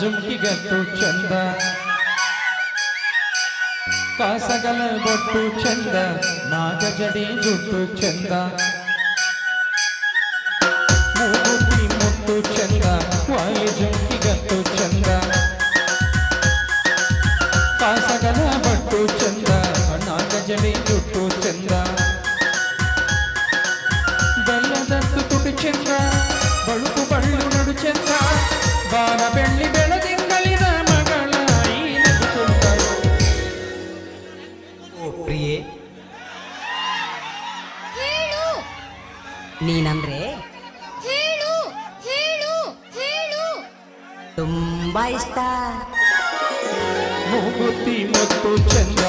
ಜುಂಕಿಗತ್ತು ಚಂದ ಕಾಸಗಲ ಬೊಟ್ಟು ಚಂದ ನಾಗಜಡಿ ಜುಟ್ಟು ಚಂದ. ಮೂಗುತಿ ಚಂದ ಜುಂಕಿ ಗತ್ತು ಚಂದ. ಕಾಸಗಲ ಬಟ್ಟು ಚಂದ, ನಾಗ ಜಡಿ ಜುಟ್ಟು ಚಂದ. ಬೆಲ್ಲದತ್ತು ತುಟಿ ಚಂದ, ಬಳುಕು ಬಳ್ಳು ಚಂದ ಬಾರ ಬೆಳ್ಳಿ ಬೆಳದಿಂಗಳಿನ ಮಗಳ ಓ ಪ್ರಿಯೆ. ಹೇಳು. ನೀನಂದ್ರೆ? ಹೇಳು ಹೇಳು ಹೇಳು. ತುಂಬಾ ಇಷ್ಟ. ಮೂಗುತಿ ಮತ್ತು ಚಂದ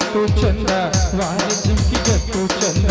ಮತ್ತು ಚಂದ ವಾರಿ ಜುಂಕಿಗತ್ತು ಚಂದ